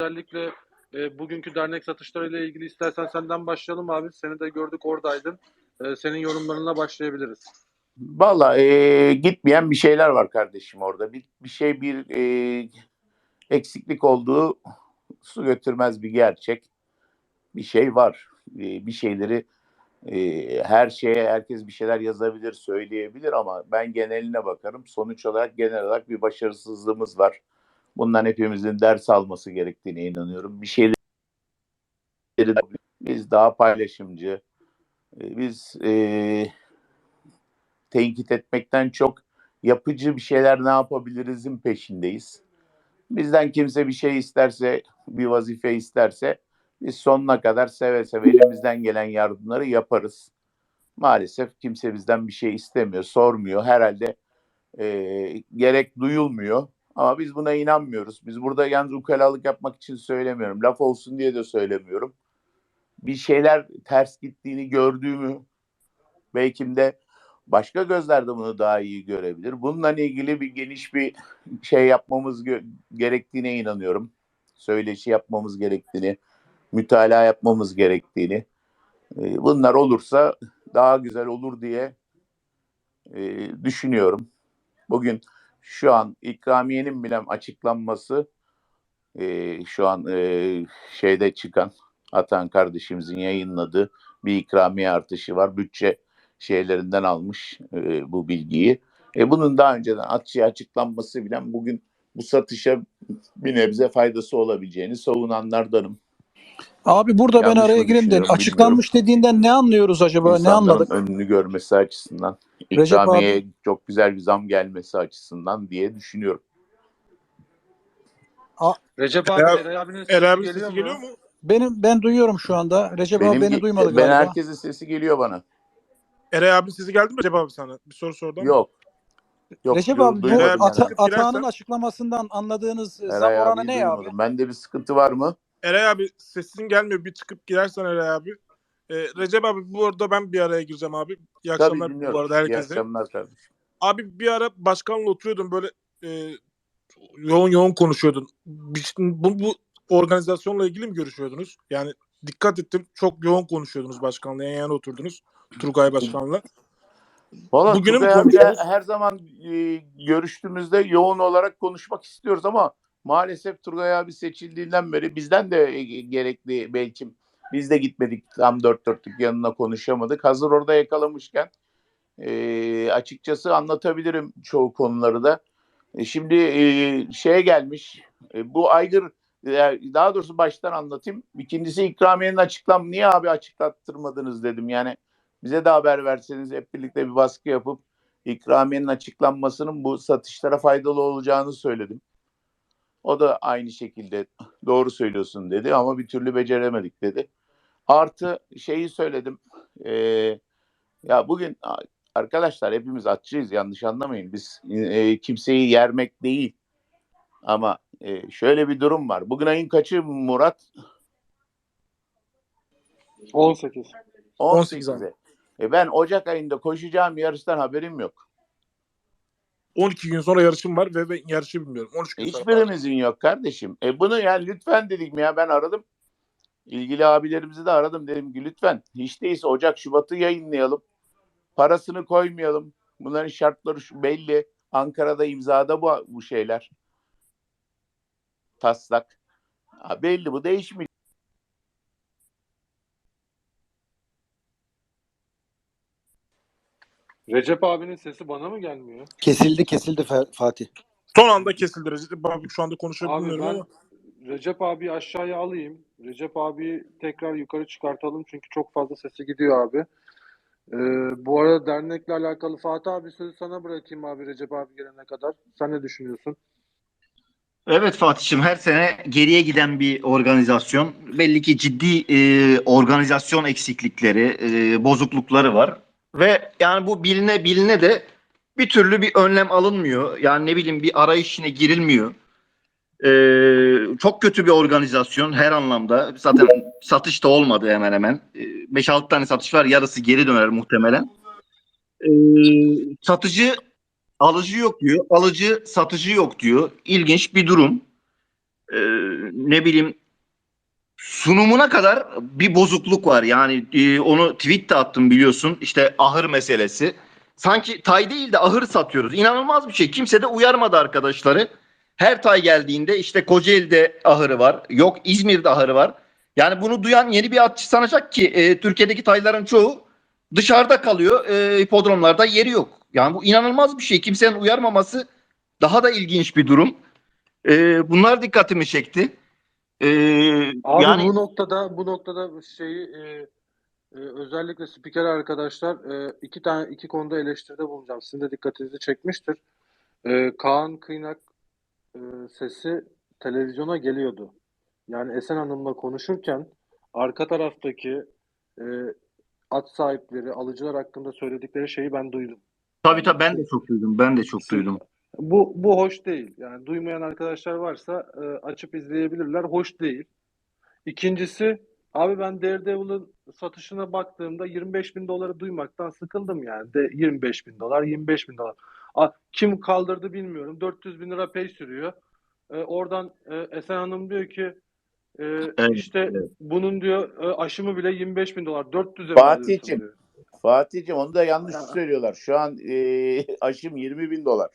özellikle e, bugünkü dernek satışlarıyla ilgili istersen senden başlayalım abi. Seni de gördük oradaydın. E, senin yorumlarına başlayabiliriz. Valla e, gitmeyen bir şeyler var kardeşim orada. Bir, bir şey bir e, eksiklik olduğu su götürmez bir gerçek. Bir şey var. E, bir şeyleri e, her şeye herkes bir şeyler yazabilir, söyleyebilir ama ben geneline bakarım. Sonuç olarak genel olarak bir başarısızlığımız var. Bundan hepimizin ders alması gerektiğine inanıyorum. Bir şeyleri biz daha paylaşımcı, e, biz e, tenkit etmekten çok yapıcı bir şeyler ne yapabilirizin peşindeyiz. Bizden kimse bir şey isterse, bir vazife isterse biz sonuna kadar seve seve elimizden gelen yardımları yaparız. Maalesef kimse bizden bir şey istemiyor, sormuyor. Herhalde e, gerek duyulmuyor. Ama biz buna inanmıyoruz. Biz burada yalnız ukalalık yapmak için söylemiyorum. Laf olsun diye de söylemiyorum. Bir şeyler ters gittiğini gördüğümü belki de başka gözler de bunu daha iyi görebilir. Bununla ilgili bir geniş bir şey yapmamız gerektiğine inanıyorum. Söyleşi yapmamız gerektiğini, mütalaa yapmamız gerektiğini. E, bunlar olursa daha güzel olur diye e, düşünüyorum. Bugün şu an ikramiyenin bile açıklanması e, şu an e, şeyde çıkan Atan kardeşimizin yayınladığı bir ikramiye artışı var. Bütçe şeylerinden almış e, bu bilgiyi. E, bunun daha önceden açığa açıklanması bile bugün bu satışa bir nebze faydası olabileceğini savunanlardanım. Abi burada ben Yanlış araya mı gireyim de düşünüyorum açıklanmış dediğinden ne anlıyoruz acaba? Ne İnsanların anladık? önünü görmesi açısından, Recep abi- ikramiye çok güzel bir zam gelmesi açısından diye düşünüyorum. Recep abi, Eray- Eray abinin sesi abi geliyor sesi mu? geliyor mu? Benim ben duyuyorum şu anda. Recep abi beni duymadı ben galiba. herkesin sesi geliyor bana. Eray abinin sesi geldi mi Recep abi sana? Bir soru sordu ama. Yok. Yok. Recep du- abi bu duymadım Eray abi, ata, atağının açıklamasından anladığınız zam Eray oranı abiyi ne abi? duymadım. Bende bir sıkıntı var mı? Eray abi sesin gelmiyor. Bir çıkıp girersen Eray abi. Ee, Recep abi bu arada ben bir araya gireceğim abi. İyi Tabii akşamlar dinliyorum. bu arada İyi herkese. akşamlar kardeşim. Abi bir ara başkanla oturuyordun böyle e, yoğun yoğun konuşuyordun. Bu, bu organizasyonla ilgili mi görüşüyordunuz? Yani dikkat ettim çok yoğun konuşuyordunuz başkanla. Yan yana oturdunuz. Turgay Başkan'la. Valla Bugünü mü abiyle konuşuyoruz? her zaman e, görüştüğümüzde yoğun olarak konuşmak istiyoruz ama maalesef Turgay abi seçildiğinden beri bizden de e, gerekli belki biz de gitmedik tam dört dörtlük yanına konuşamadık. Hazır orada yakalamışken e, açıkçası anlatabilirim çoğu konuları da. E, şimdi e, şeye gelmiş e, bu aygır e, daha doğrusu baştan anlatayım. İkincisi ikramiyenin açıklam niye abi açıklattırmadınız dedim yani. Bize de haber verseniz hep birlikte bir baskı yapıp ikramiyenin açıklanmasının bu satışlara faydalı olacağını söyledim. O da aynı şekilde doğru söylüyorsun dedi ama bir türlü beceremedik dedi. Artı şeyi söyledim. Ee, ya bugün arkadaşlar hepimiz atçıyız yanlış anlamayın. Biz e, kimseyi yermek değil. Ama e, şöyle bir durum var. Bugün ayın kaçı Murat? 18. 18 abi. 18'e. E ben Ocak ayında koşacağım yarıştan haberim yok. 12 gün sonra yarışım var ve ben yarışı bilmiyorum. 13 gün. Hiçbirimizin yok kardeşim. E bunu yani lütfen dedik mi ya ben aradım. İlgili abilerimizi de aradım dedim ki lütfen hiç değilse Ocak Şubat'ı yayınlayalım. Parasını koymayalım. Bunların şartları şu belli. Ankara'da imzada bu, bu şeyler. Taslak. Ha, belli bu değişmeyecek. Recep abinin sesi bana mı gelmiyor? Kesildi kesildi Fa- Fatih. Son anda kesildi Recep abi şu anda Abi ben ama. Recep abi aşağıya alayım. Recep abi tekrar yukarı çıkartalım çünkü çok fazla sesi gidiyor abi. Ee, bu arada dernekle alakalı Fatih abi sözü sana bırakayım abi Recep abi gelene kadar. Sen ne düşünüyorsun? Evet Fatih'im her sene geriye giden bir organizasyon. Belli ki ciddi e, organizasyon eksiklikleri, e, bozuklukları var. Ve yani bu biline biline de bir türlü bir önlem alınmıyor. Yani ne bileyim bir arayış girilmiyor. E, çok kötü bir organizasyon her anlamda. Zaten satış da olmadı hemen hemen. E, 5-6 tane satış var yarısı geri döner muhtemelen. E, satıcı Alıcı yok diyor. Alıcı satıcı yok diyor. İlginç bir durum. e, ne bileyim sunumuna kadar bir bozukluk var. Yani e, onu tweet de attım biliyorsun. İşte ahır meselesi. Sanki tay değil de ahır satıyoruz. İnanılmaz bir şey. Kimse de uyarmadı arkadaşları. Her tay geldiğinde işte Kocaeli'de ahırı var. Yok İzmir'de ahırı var. Yani bunu duyan yeni bir atçı sanacak ki e, Türkiye'deki tayların çoğu dışarıda kalıyor. E, hipodromlarda yeri yok. Yani bu inanılmaz bir şey. Kimsenin uyarmaması daha da ilginç bir durum. E, bunlar dikkatimi çekti. E, Abi yani bu noktada bu noktada şeyi e, e, özellikle spiker arkadaşlar e, iki tane iki konuda eleştiride bulunacağım. Sizin de dikkatinizi çekmiştir. E, Kaan Kıynak e, sesi televizyona geliyordu. Yani Esen Hanım'la konuşurken arka taraftaki e, at sahipleri, alıcılar hakkında söyledikleri şeyi ben duydum. tabii tabii ben de çok duydum. Ben de çok duydum. Bu bu hoş değil. Yani duymayan arkadaşlar varsa e, açıp izleyebilirler. Hoş değil. İkincisi abi ben Daredevil'ın satışına baktığımda 25 bin doları duymaktan sıkıldım yani. De 25 bin dolar, 25 bin dolar. A, kim kaldırdı bilmiyorum. 400 bin lira pay sürüyor. E, oradan e, Esen Hanım diyor ki e, Evet, işte evet. bunun diyor e, aşımı bile 25 bin dolar. 400'e mi Fatih'cim. Fatih'cim onu da yanlış Ya. söylüyorlar. Şu an e, aşım 20 bin dolar.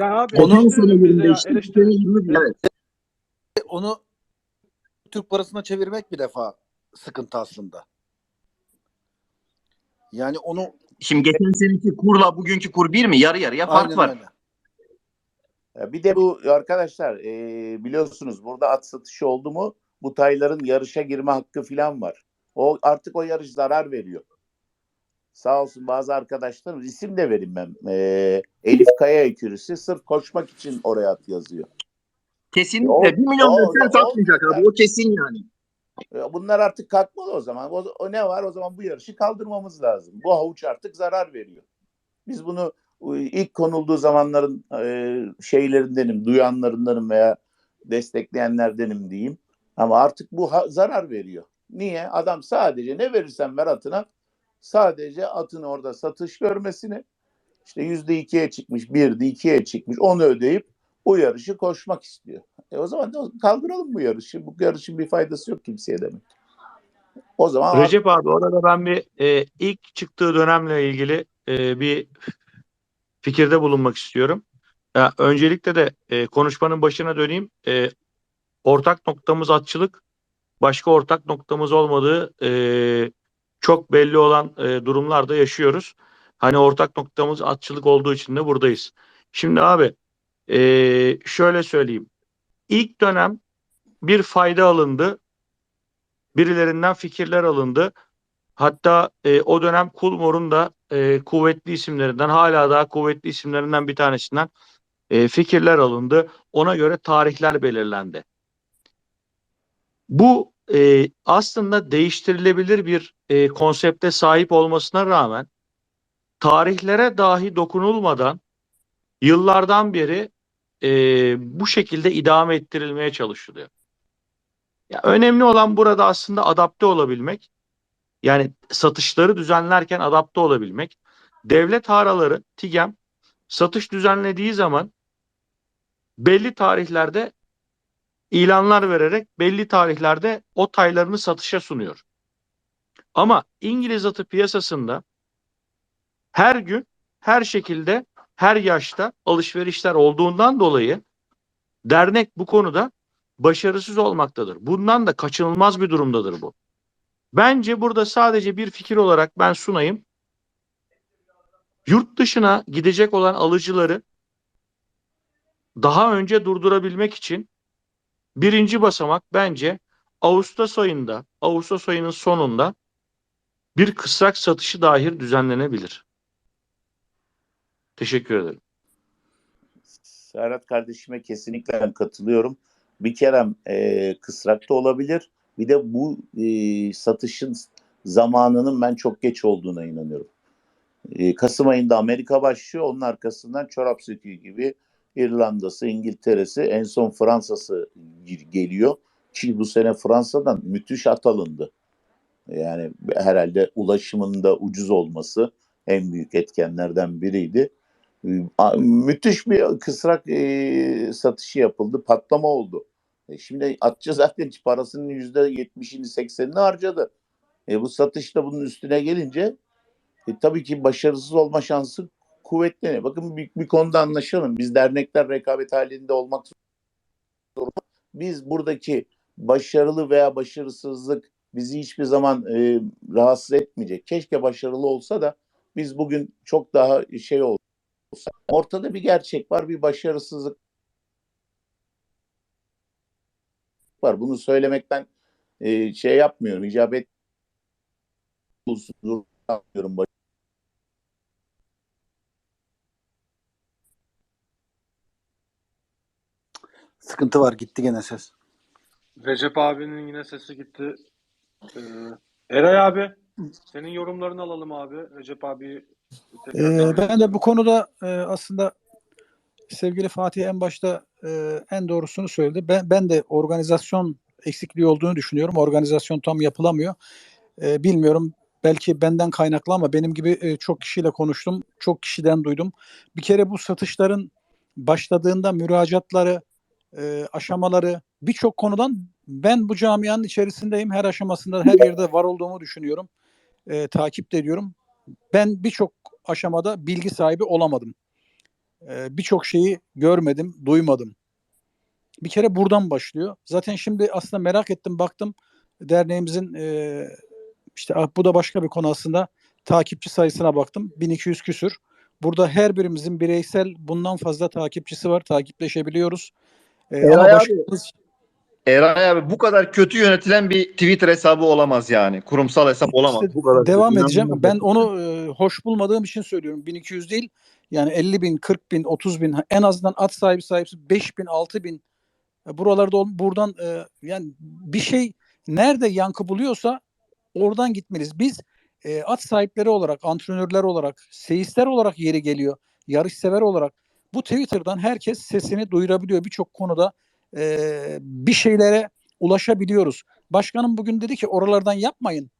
Yani abi Onun ya. Eleştirelim. Evet. Onu Türk parasına çevirmek bir defa sıkıntı aslında. Yani onu Şimdi geçen seneki kurla bugünkü kur bir mi? Yarı yarıya fark aynen var. öyle. Ya bir de bu arkadaşlar e, biliyorsunuz burada at satışı oldu mu bu tayların yarışa girme hakkı falan var. O artık o yarış zarar veriyor. Sağ olsun bazı arkadaşlar isim de verin ben. E, Elif Kaya ekürüsü sırf koşmak için oraya at yazıyor. Kesinlikle. O- 1 milyon o- versen o- satmayacak abi. O kesin yani. E, Bunlar artık kalkmalı o zaman. O, o ne var? O zaman bu yarışı kaldırmamız lazım. Bu havuç artık zarar veriyor. Biz bunu e, ilk konulduğu zamanların e, şeylerindenim, duyanlarındanım veya destekleyenlerdenim diyeyim. Ama artık bu zarar veriyor. Niye? Adam sadece ne verirsen ver atına sadece atın orada satış görmesini işte yüzde ikiye çıkmış, bir de ikiye çıkmış onu ödeyip bu yarışı koşmak istiyor. E o zaman kaldıralım bu yarışı. Bu yarışın bir faydası yok kimseye demek. O zaman Recep abi orada ben bir e, ilk çıktığı dönemle ilgili e, bir fikirde bulunmak istiyorum. Ya, öncelikle de e, konuşmanın başına döneyim. E, ortak noktamız atçılık. Başka ortak noktamız olmadığı e, çok belli olan e, durumlarda yaşıyoruz. Hani ortak noktamız atçılık olduğu için de buradayız. Şimdi abi e, şöyle söyleyeyim. İlk dönem bir fayda alındı. Birilerinden fikirler alındı. Hatta e, o dönem Kulmor'un da e, kuvvetli isimlerinden hala daha kuvvetli isimlerinden bir tanesinden e, fikirler alındı. Ona göre tarihler belirlendi. Bu e, aslında değiştirilebilir bir e, konsepte sahip olmasına rağmen tarihlere dahi dokunulmadan yıllardan beri e, bu şekilde idame ettirilmeye çalışılıyor. Ya önemli olan burada aslında adapte olabilmek. Yani satışları düzenlerken adapte olabilmek. Devlet haraları, TİGEM satış düzenlediği zaman belli tarihlerde ilanlar vererek belli tarihlerde o taylarını satışa sunuyor. Ama İngiliz atı piyasasında her gün her şekilde her yaşta alışverişler olduğundan dolayı dernek bu konuda başarısız olmaktadır. Bundan da kaçınılmaz bir durumdadır bu. Bence burada sadece bir fikir olarak ben sunayım. Yurt dışına gidecek olan alıcıları daha önce durdurabilmek için birinci basamak bence Ağustos ayında, Ağustos ayının sonunda bir kısrak satışı dahi düzenlenebilir. Teşekkür ederim. Serhat kardeşime kesinlikle katılıyorum. Bir kere e, kısrakta olabilir. Bir de bu e, satışın zamanının ben çok geç olduğuna inanıyorum. E, Kasım ayında Amerika başlıyor. Onun arkasından çorap söküğü gibi İrlanda'sı, İngiltere'si, en son Fransa'sı geliyor. Ki bu sene Fransa'dan müthiş at alındı. Yani herhalde ulaşımın da ucuz olması en büyük etkenlerden biriydi. Müthiş bir kısrak e, satışı yapıldı. Patlama oldu. E, şimdi atçı zaten parasının yüzde yetmişini seksenini harcadı. E, bu satış da bunun üstüne gelince e, tabii ki başarısız olma şansı kuvvetleniyor. Bakın bir, bir konuda anlaşalım. Biz dernekler rekabet halinde olmak zorunda. Biz buradaki başarılı veya başarısızlık bizi hiçbir zaman e, rahatsız etmeyecek. Keşke başarılı olsa da biz bugün çok daha şey olsa. Ortada bir gerçek var, bir başarısızlık var. Bunu söylemekten e, şey yapmıyorum, icabet olsun yapmıyorum. Sıkıntı var gitti gene ses. Recep abinin yine sesi gitti. Ee, Eray abi, senin yorumlarını alalım abi. Recep abi. Ee, ben de bu konuda e, aslında sevgili Fatih en başta e, en doğrusunu söyledi. Ben, ben de organizasyon eksikliği olduğunu düşünüyorum. Organizasyon tam yapılamıyor. E, bilmiyorum belki benden kaynaklı ama benim gibi e, çok kişiyle konuştum. Çok kişiden duydum. Bir kere bu satışların başladığında müracaatları, e, aşamaları birçok konudan ben bu camianın içerisindeyim. Her aşamasında her yerde var olduğumu düşünüyorum. E, takip de ediyorum. Ben birçok aşamada bilgi sahibi olamadım. Ee, birçok şeyi görmedim, duymadım. Bir kere buradan başlıyor. Zaten şimdi aslında merak ettim, baktım derneğimizin e, işte ah, bu da başka bir konu aslında takipçi sayısına baktım. 1200 küsür. Burada her birimizin bireysel bundan fazla takipçisi var. Takipleşebiliyoruz. Ee, Eray ama abi, başkanımız- Eray abi bu kadar kötü yönetilen bir Twitter hesabı olamaz yani. Kurumsal hesap olamaz. İşte bu kadar devam kötü. edeceğim. Ben onu e, hoş bulmadığım için söylüyorum. 1200 değil. Yani 50 bin, 40 bin, 30 bin en azından at sahibi sahipsi 5 bin, 6 bin E, buralarda buradan e, yani bir şey nerede yankı buluyorsa oradan gitmeliyiz. Biz e, at sahipleri olarak, antrenörler olarak, seyisler olarak yeri geliyor. Yarışsever olarak bu Twitter'dan herkes sesini duyurabiliyor. Birçok konuda e, bir şeylere ulaşabiliyoruz. Başkanım bugün dedi ki oralardan yapmayın.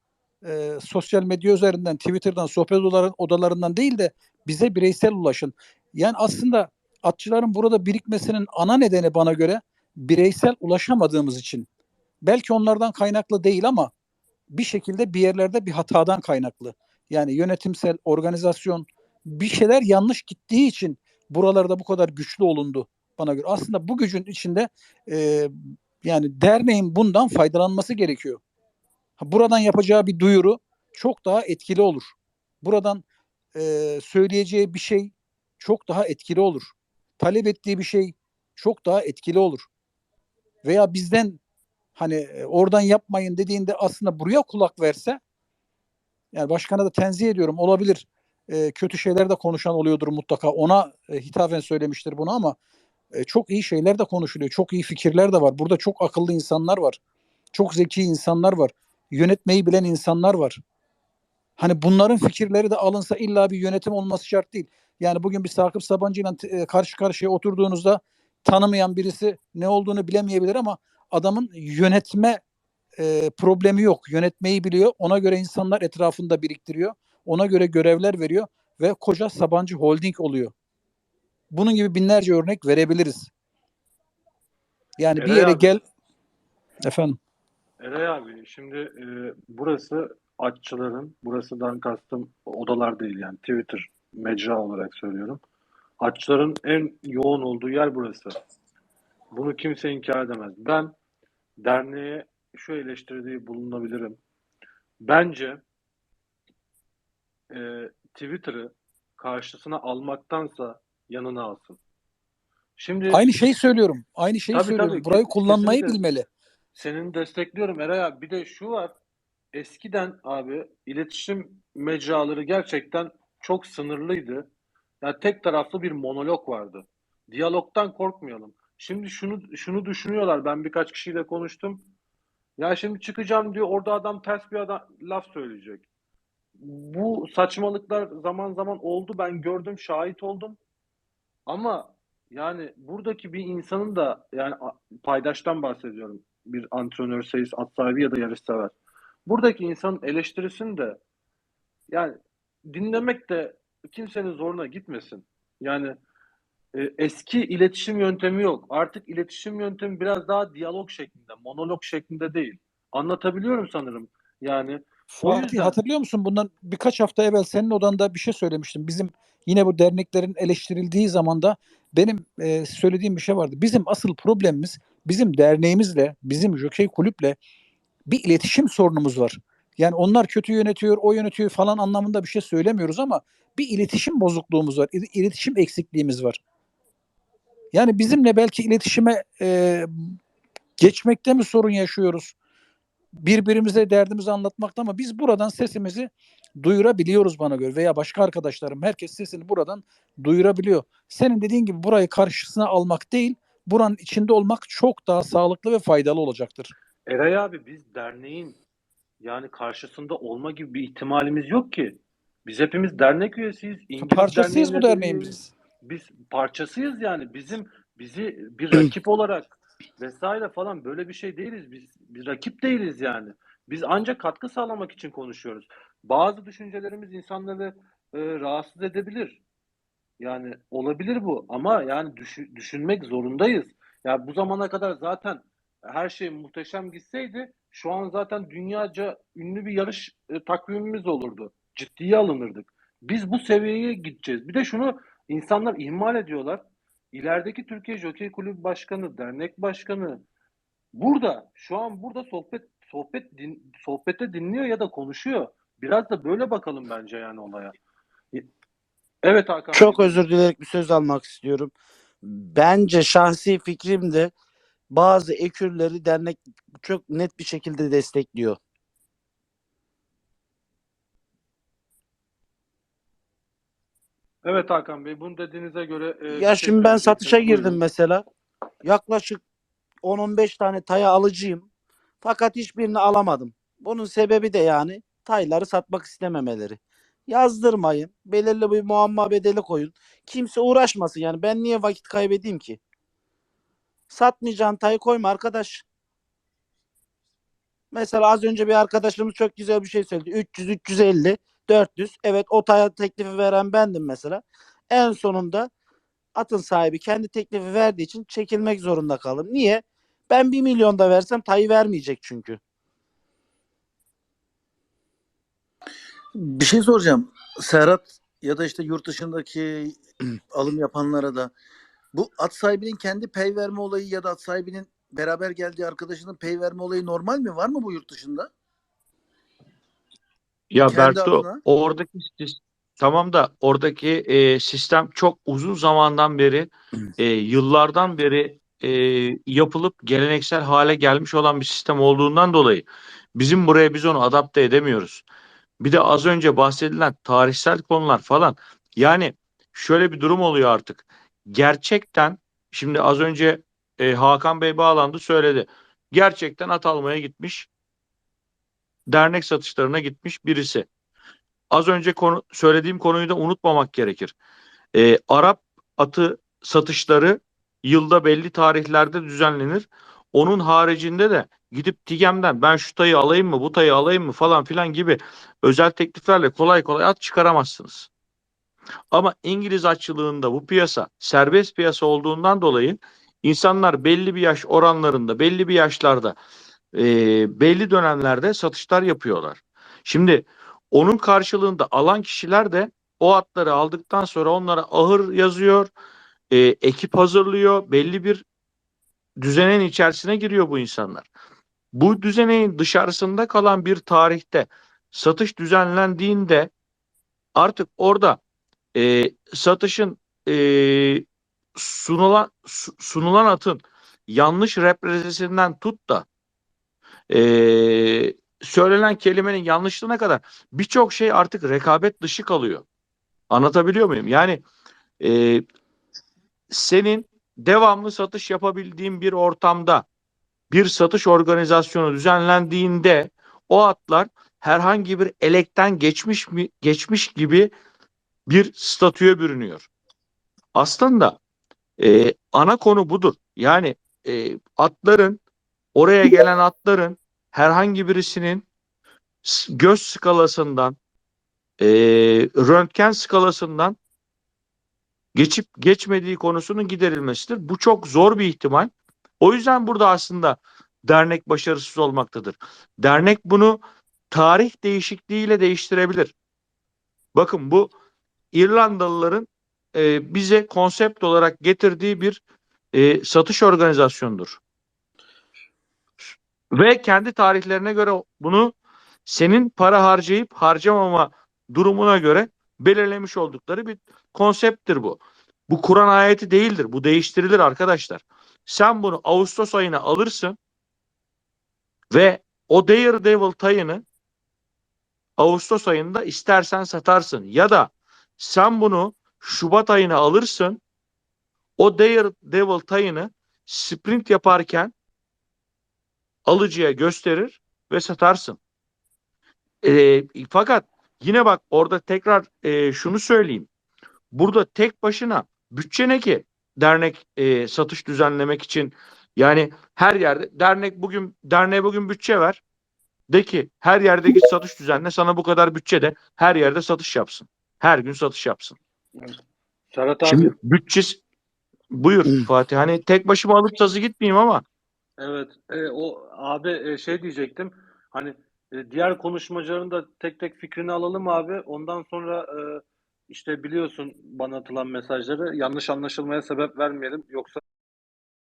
E, sosyal medya üzerinden, Twitter'dan, sohbet odaları- odalarından değil de bize bireysel ulaşın. Yani aslında atçıların burada birikmesinin ana nedeni bana göre bireysel ulaşamadığımız için. Belki onlardan kaynaklı değil ama bir şekilde bir yerlerde bir hatadan kaynaklı. Yani yönetimsel, organizasyon bir şeyler yanlış gittiği için buralarda bu kadar güçlü olundu bana göre. Aslında bu gücün içinde e, yani derneğin bundan faydalanması gerekiyor. Buradan yapacağı bir duyuru çok daha etkili olur. Buradan e, söyleyeceği bir şey çok daha etkili olur. Talep ettiği bir şey çok daha etkili olur. Veya bizden hani e, oradan yapmayın dediğinde aslında buraya kulak verse yani başkana da tenzih ediyorum olabilir. E, kötü şeyler de konuşan oluyordur mutlaka. Ona e, hitaben söylemiştir bunu ama e, çok iyi şeyler de konuşuluyor. Çok iyi fikirler de var. Burada çok akıllı insanlar var. Çok zeki insanlar var. Yönetmeyi bilen insanlar var. Hani bunların fikirleri de alınsa illa bir yönetim olması şart değil. Yani bugün bir Sakıp Sabancı ile karşı karşıya oturduğunuzda tanımayan birisi ne olduğunu bilemeyebilir ama adamın yönetme e, problemi yok. Yönetmeyi biliyor. Ona göre insanlar etrafında biriktiriyor. Ona göre görevler veriyor ve koca Sabancı Holding oluyor. Bunun gibi binlerce örnek verebiliriz. Yani bir Eray yere abi. gel efendim. Eray abi şimdi e, burası atçıların, burasından kastım odalar değil yani Twitter mecra olarak söylüyorum. Atçıların en yoğun olduğu yer burası. Bunu kimse inkar edemez. Ben derneğe şu eleştirdiği bulunabilirim. Bence e, Twitter'ı karşısına almaktansa yanına alsın. Şimdi Aynı şeyi söylüyorum. Aynı şeyi Tabii, söylüyorum. tabii. Burayı kullanmayı kesinlikle. bilmeli. Senin destekliyorum Eray abi. Bir de şu var. Eskiden abi iletişim mecraları gerçekten çok sınırlıydı. Yani tek taraflı bir monolog vardı. Diyalogtan korkmayalım. Şimdi şunu şunu düşünüyorlar. Ben birkaç kişiyle konuştum. Ya şimdi çıkacağım diyor. Orada adam ters bir adam laf söyleyecek. Bu saçmalıklar zaman zaman oldu. Ben gördüm, şahit oldum. Ama yani buradaki bir insanın da yani paydaştan bahsediyorum. Bir antrenör, seyis, at sahibi ya da yarışsever. Buradaki insanın eleştirisini de yani dinlemek de kimsenin zoruna gitmesin. Yani e, eski iletişim yöntemi yok. Artık iletişim yöntemi biraz daha diyalog şeklinde, monolog şeklinde değil. Anlatabiliyorum sanırım. Yani Fatih yüzden hatırlıyor musun? Bundan birkaç hafta evvel senin odanda bir şey söylemiştim. Bizim yine bu derneklerin eleştirildiği zamanda benim e, söylediğim bir şey vardı. Bizim asıl problemimiz bizim derneğimizle, bizim jokey kulüple bir iletişim sorunumuz var. Yani onlar kötü yönetiyor, o yönetiyor falan anlamında bir şey söylemiyoruz ama bir iletişim bozukluğumuz var, il- iletişim eksikliğimiz var. Yani bizimle belki iletişime e, geçmekte mi sorun yaşıyoruz? Birbirimize derdimizi anlatmakta ama biz buradan sesimizi duyurabiliyoruz bana göre veya başka arkadaşlarım herkes sesini buradan duyurabiliyor. Senin dediğin gibi burayı karşısına almak değil, buranın içinde olmak çok daha sağlıklı ve faydalı olacaktır. Eray abi biz derneğin yani karşısında olma gibi bir ihtimalimiz yok ki. Biz hepimiz dernek üyesiyiz. İngiliz Parçasıyız bu derneğin biz. Biz parçasıyız yani. Bizim bizi bir rakip olarak vesaire falan böyle bir şey değiliz. Biz bir rakip değiliz yani. Biz ancak katkı sağlamak için konuşuyoruz. Bazı düşüncelerimiz insanları e, rahatsız edebilir. Yani olabilir bu ama yani düşü- düşünmek zorundayız. Ya bu zamana kadar zaten her şey muhteşem gitseydi şu an zaten dünyaca ünlü bir yarış e, takvimimiz olurdu. Ciddiye alınırdık. Biz bu seviyeye gideceğiz. Bir de şunu insanlar ihmal ediyorlar. İlerideki Türkiye Jokey Kulübü Başkanı, dernek başkanı burada şu an burada sohbet sohbet din, sohbete dinliyor ya da konuşuyor. Biraz da böyle bakalım bence yani olaya. Evet Hakan Çok özür dileyerek bir söz almak istiyorum. Bence şahsi fikrimde bazı ekürleri dernek çok net bir şekilde destekliyor. Evet Hakan Bey, bunu dediğinize göre e, Ya şey şimdi ben satışa söyleyeceksiniz. girdim Buyurun. mesela. Yaklaşık 10-15 tane taya alıcıyım. Fakat hiçbirini alamadım. Bunun sebebi de yani tayları satmak istememeleri. Yazdırmayın. Belirli bir muamma bedeli koyun. Kimse uğraşmasın yani. Ben niye vakit kaybedeyim ki? Satmayacağın tayı koyma arkadaş. Mesela az önce bir arkadaşımız çok güzel bir şey söyledi. 300, 350, 400. Evet o teklifi veren bendim mesela. En sonunda atın sahibi kendi teklifi verdiği için çekilmek zorunda kaldım. Niye? Ben 1 milyon da versem tayı vermeyecek çünkü. Bir şey soracağım. Serhat ya da işte yurt dışındaki alım yapanlara da bu at sahibinin kendi pay verme olayı ya da at sahibinin beraber geldiği arkadaşının pay verme olayı normal mi? Var mı bu yurt dışında? Ya Kendi Berktu adına. oradaki sis- tamam da oradaki e, sistem çok uzun zamandan beri e, yıllardan beri e, yapılıp geleneksel hale gelmiş olan bir sistem olduğundan dolayı bizim buraya biz onu adapte edemiyoruz. Bir de az önce bahsedilen tarihsel konular falan yani şöyle bir durum oluyor artık. Gerçekten şimdi az önce e, Hakan Bey bağlandı söyledi. Gerçekten at almaya gitmiş dernek satışlarına gitmiş birisi. Az önce konu, söylediğim konuyu da unutmamak gerekir. Ee, Arap atı satışları yılda belli tarihlerde düzenlenir. Onun haricinde de gidip Tigem'den ben şu tayı alayım mı, bu tayı alayım mı falan filan gibi özel tekliflerle kolay kolay at çıkaramazsınız. Ama İngiliz atçılığında bu piyasa serbest piyasa olduğundan dolayı insanlar belli bir yaş oranlarında, belli bir yaşlarda e, belli dönemlerde satışlar yapıyorlar. Şimdi onun karşılığında alan kişiler de o atları aldıktan sonra onlara ahır yazıyor, e, ekip hazırlıyor, belli bir düzenenin içerisine giriyor bu insanlar. Bu düzeneğin dışarısında kalan bir tarihte satış düzenlendiğinde artık orada e, satışın e, sunulan su- sunulan atın yanlış reprezesinden tut da e, söylenen kelimenin yanlışlığına kadar birçok şey artık rekabet dışı kalıyor. Anlatabiliyor muyum? Yani e, senin devamlı satış yapabildiğin bir ortamda bir satış organizasyonu düzenlendiğinde o atlar herhangi bir elekten geçmiş mi geçmiş gibi bir statüye bürünüyor. Aslında e, ana konu budur. Yani e, atların oraya gelen atların herhangi birisinin göz skalasından e, röntgen skalasından geçip geçmediği konusunun giderilmesidir. Bu çok zor bir ihtimal. O yüzden burada aslında dernek başarısız olmaktadır. Dernek bunu tarih değişikliğiyle değiştirebilir. Bakın bu İrlandalıların e, bize konsept olarak getirdiği bir e, satış organizasyonudur. Ve kendi tarihlerine göre bunu senin para harcayıp harcamama durumuna göre belirlemiş oldukları bir konsepttir bu. Bu Kur'an ayeti değildir. Bu değiştirilir arkadaşlar. Sen bunu Ağustos ayına alırsın ve o Daredevil tayını Ağustos ayında istersen satarsın ya da sen bunu Şubat ayına alırsın o Daredevil tayını sprint yaparken alıcıya gösterir ve satarsın. Ee, fakat yine bak orada tekrar e, şunu söyleyeyim. Burada tek başına bütçe ne ki dernek e, satış düzenlemek için yani her yerde dernek bugün derneğe bugün bütçe ver. De ki her yerde git satış düzenle sana bu kadar bütçe de her yerde satış yapsın. Her gün satış yapsın. Serhat abi. Şimdi bütçesi buyur Fatih hani tek başıma alıp sazı gitmeyeyim ama Evet, e, o abi e, şey diyecektim. Hani e, diğer konuşmacıların da tek tek fikrini alalım abi. Ondan sonra e, işte biliyorsun bana atılan mesajları yanlış anlaşılmaya sebep vermeyelim. Yoksa